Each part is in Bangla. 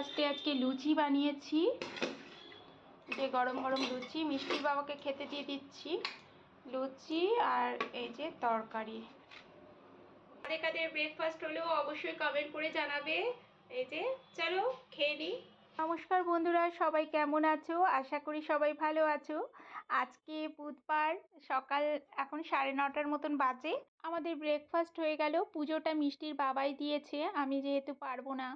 ব্রেকফাস্টে আজকে লুচি বানিয়েছি। যে গরম গরম লুচি, মিষ্টির বাবাকে খেতে দিয়ে দিচ্ছি। লুচি আর এই যে তরকারি। কাদের কাদের ব্রেকফাস্ট হলেও অবশ্যই কমেন্ট করে জানাবে। এই যে, চলো খেয়ে নিই নমস্কার বন্ধুরা, সবাই কেমন আছো? আশা করি সবাই ভালো আছো। আজকে বুধবার, সকাল এখন সাড়ে নটার মতন বাজে। আমাদের ব্রেকফাস্ট হয়ে গেল, পুজোটা মিষ্টির বাবাই দিয়েছে। আমি যেহেতু পারব না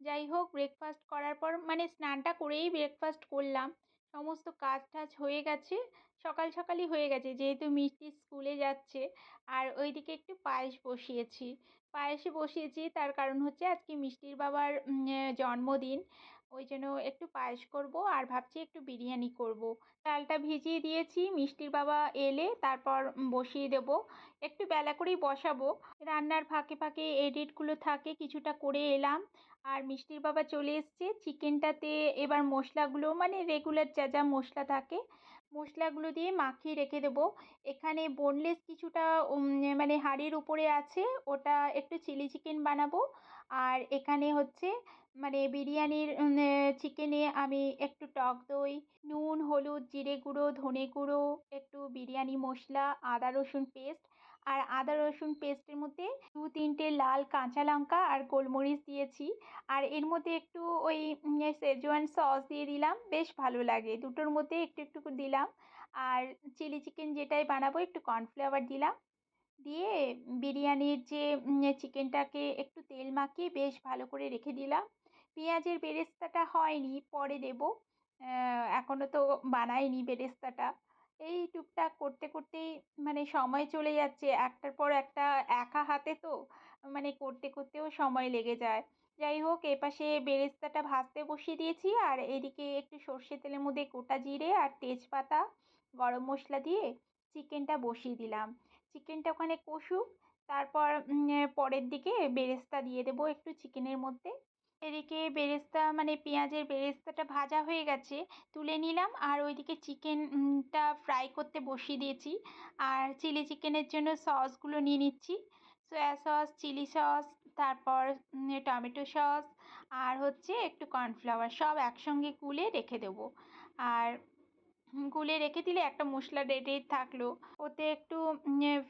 যাই হোক ব্রেকফাস্ট করার পর মানে স্নানটা করেই ব্রেকফাস্ট করলাম। সমস্ত কাজ টাজ হয়ে গেছে, সকাল সকালই হয়ে গেছে। যেহেতু মিষ্টি স্কুলে যাচ্ছে, আর ওইদিকে একটু পায়েস বসিয়েছি। পায়েসে বসিয়েছি, তার কারণ হচ্ছে আজকে মিষ্টির বাবার জন্মদিন। ওই জন্য একটু পায়েস করব আর ভাবছি একটু বিরিয়ানি করব। চালটা ভিজিয়ে দিয়েছি, মিষ্টির বাবা এলে তারপর বসিয়ে দেব। একটু বেলা করেই বসাবো। রান্নার ফাঁকে ফাঁকে এডিটগুলো থাকে, কিছুটা করে এলাম। আর মিষ্টির বাবা চলে এসছে। চিকেনটাতে এবার মশলাগুলো মানে রেগুলার যা যা মশলা থাকে মশলাগুলো দিয়ে মাখিয়ে রেখে দেব। এখানে বোনলেস কিছুটা মানে হাঁড়ির উপরে আছে, ওটা একটু চিলি চিকেন বানাবো। আর এখানে হচ্ছে মানে বিরিয়ানির চিকেনে আমি একটু টক দই, নুন, হলুদ, জিরে গুঁড়ো, ধনে গুঁড়ো, একটু বিরিয়ানি মশলা, আদা রসুন পেস্ট আর আদা, রসুন পেস্টের মধ্যে দু তিনটে লাল কাঁচা লঙ্কা আর গোলমরিচ দিয়েছি। আর এর মধ্যে একটু ওই শেজওয়ান সস দিয়ে দিলাম, বেশ ভালো লাগে। দুটোর মধ্যে একটু একটু দিলাম। আর চিলি চিকেন যেটাই বানাবো, একটু কর্নফ্লাওয়ার দিলাম। দিয়ে বিরিয়ানির যে চিকেনটাকে একটু তেল মাখিয়ে বেশ ভালো করে রেখে দিলাম। পেঁয়াজের বেরেস্তাটা হয়নি, পরে দেব। এখনও তো বানাইনি বেরেস্তাটা। এই টুকটাক করতে করতেই মানে সময় চলে যাচ্ছে। একটার পর একটা একা হাতে তো মানে করতে করতেও সময় লেগে যায়। যাই হোক, এপাশে বেরেস্তাটা ভাজতে বসিয়ে দিয়েছি আর এদিকে একটু সর্ষে তেলের মধ্যে গোটা জিরে আর তেজপাতা, গরম মশলা দিয়ে চিকেনটা বসিয়ে দিলাম। চিকেনটা ওখানে কষুক, তারপর পরের দিকে বেরেস্তা দিয়ে দেবো একটু চিকেনের মধ্যে। এদিকে বেরেস্তা মানে পেঁয়াজের বেরেস্তাটা ভাজা হয়ে গেছে, তুলে নিলাম। আর ওইদিকে চিকেনটা ফ্রাই করতে বসিয়ে দিয়েছি। আর চিলি চিকেনের জন্য সসগুলো নিয়ে নিচ্ছি। সয়া সস চিলি সস তারপর টমেটো সস আর হচ্ছে একটু কর্নফ্লাওয়ার সব একসঙ্গে গুলে রেখে দেবো। আর গুলে রেখে দিলে একটা মশলা রেডি থাকল। ওতে একটু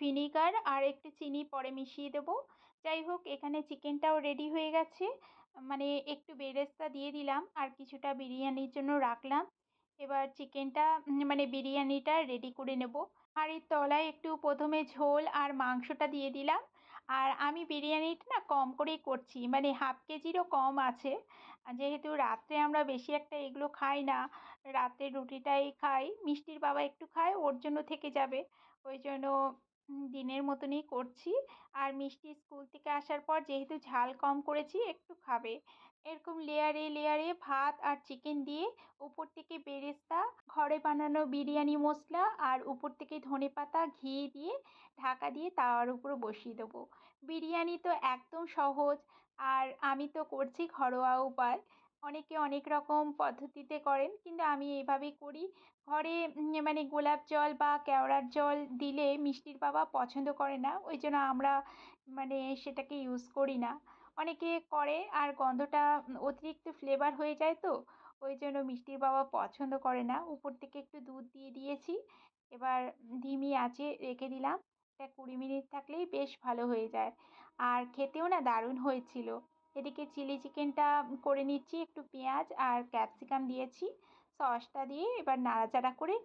ভিনিগার আর একটু চিনি পরে মিশিয়ে দেবো। যাই হোক, এখানে চিকেনটাও রেডি হয়ে গেছে। মানে একটু বেরেস্তা দিয়ে দিলাম আর কিছুটা বিরিয়ানির জন্য রাখলাম। এবার চিকেনটা মানে বিরিয়ানিটা রেডি করে নেব। আর এর তলায় একটু প্রথমে ঝোল আর মাংসটা দিয়ে দিলাম। আর আমি বিরিয়ানিটা না কম করেই করছি। মানে হাফ কেজিরও কম আছে। যেহেতু রাত্রে আমরা বেশি একটা এগুলো খাই না রাতে রুটিটাই খাই, মিষ্টির বাবা একটু খায়, ওর জন্য থেকে যাবে। ওই জন্য দিনের মতনই করছি। আর মিষ্টি স্কুল থেকে আসার পর যেহেতু ঝাল কম করেছি, একটু খাবে। এরকম লেয়ারে লেয়ারে ভাত আর চিকেন দিয়ে উপর থেকে বেরেস্তা, ঘরে বানানো বিরিয়ানি মশলা আর উপর থেকে ধনে পাতা, ঘি দিয়ে ঢাকা দিয়ে তাওয়ার উপর বসিয়ে দেবো। বিরিয়ানি তো একদম সহজ। আর আমি তো করছি ঘরোয়া উপায়। অনেকে অনেক রকম পদ্ধতিতে করেন। কিন্তু আমি এভাবেই করি। ঘরে মানে গোলাপ জল বা কেওড়ার জল দিলে মিষ্টির বাবা পছন্দ করে না। ওই জন্য আমরা মানে সেটাকে ইউজ করি না। অনেকে করে আর গন্ধটা অতিরিক্ত ফ্লেভার হয়ে যায় তো। ওই জন্য মিষ্টির বাবা পছন্দ করে না। উপর থেকে একটু দুধ দিয়ে দিয়েছি। এবার ধিমি আঁচে রেখে দিলাম। এটা কুড়ি মিনিট থাকলেই বেশ ভালো হয়ে যায়। আর খেতেও না দারুণ হয়েছিল। এদিকে চিলি চিকেনটা করে নিচ্ছি, একটু পেঁয়াজ আর ক্যাপসিকাম দিয়েছি, সসটা দিয়ে এবার নাড়াচাড়া করে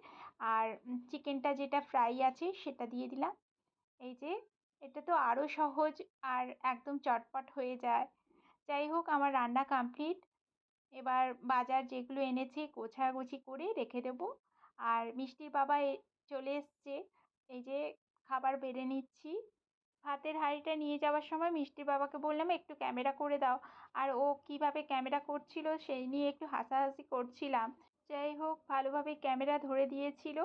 আর চিকেনটা যেটা ফ্রাই আছে সেটা দিয়ে দিলাম। এই যে, এটা তো আরও সহজ আর একদম চটপট হয়ে যায়। যাই হোক, আমার রান্না কমপ্লিট। এবার বাজার যেগুলো এনেছি গোছাগুছি করে রেখে দেবো। আর মিষ্টির বাবা চলে এসছে। এই যে, খাবার বেড়ে নিচ্ছি। ভাতের হাঁড়িটা নিয়ে যাওয়ার সময় মিষ্টির বাবাকে বললাম, একটু ক্যামেরা করে দাও। আর ও কীভাবে ক্যামেরা করছিল সেই নিয়ে একটু হাসাহাসি করছিলাম। যাই হোক, ভালোভাবে ক্যামেরা ধরে দিয়েছিল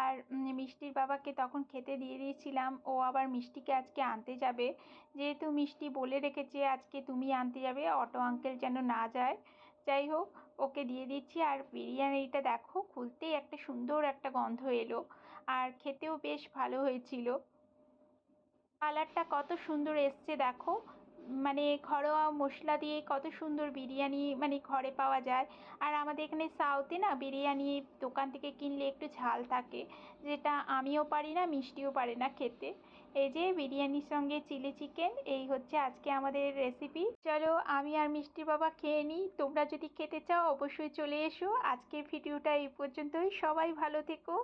আর মিষ্টির বাবাকে তখন খেতে দিয়ে দিয়েছিলাম। ও আবার মিষ্টিকে আজকে আনতে যাবে। যেহেতু মিষ্টি বলে রেখেছে আজকে তুমি আনতে যাবে, অটো আঙ্কেল যেন না যায়। যাই হোক, ওকে দিয়ে দিচ্ছি। আর বিরিয়ানিটা দেখো, খুলতেই একটা সুন্দর একটা গন্ধ এলো। আর খেতেও বেশ ভালো হয়েছিল। কালারটা কত সুন্দর এসছে দেখো। মানে ঘরোয়া মশলা দিয়ে কত সুন্দর বিরিয়ানি মানে ঘরে পাওয়া যায়। আর আমাদের এখানে সাউথে না বিরিয়ানি দোকান থেকে কিনলে একটু ঝাল থাকে, যেটা আমিও পারি না, মিষ্টিও পারে না খেতে। এই যে বিরিয়ানির সঙ্গে চিলি চিকেন এই হচ্ছে আজকে আমাদের রেসিপি চলো আমি আর মিষ্টি বাবা খেয়ে নিই। তোমরা যদি খেতে চাও, অবশ্যই চলে এসো। আজকের ভিডিওটা এই পর্যন্তই। সবাই ভালো থেকো।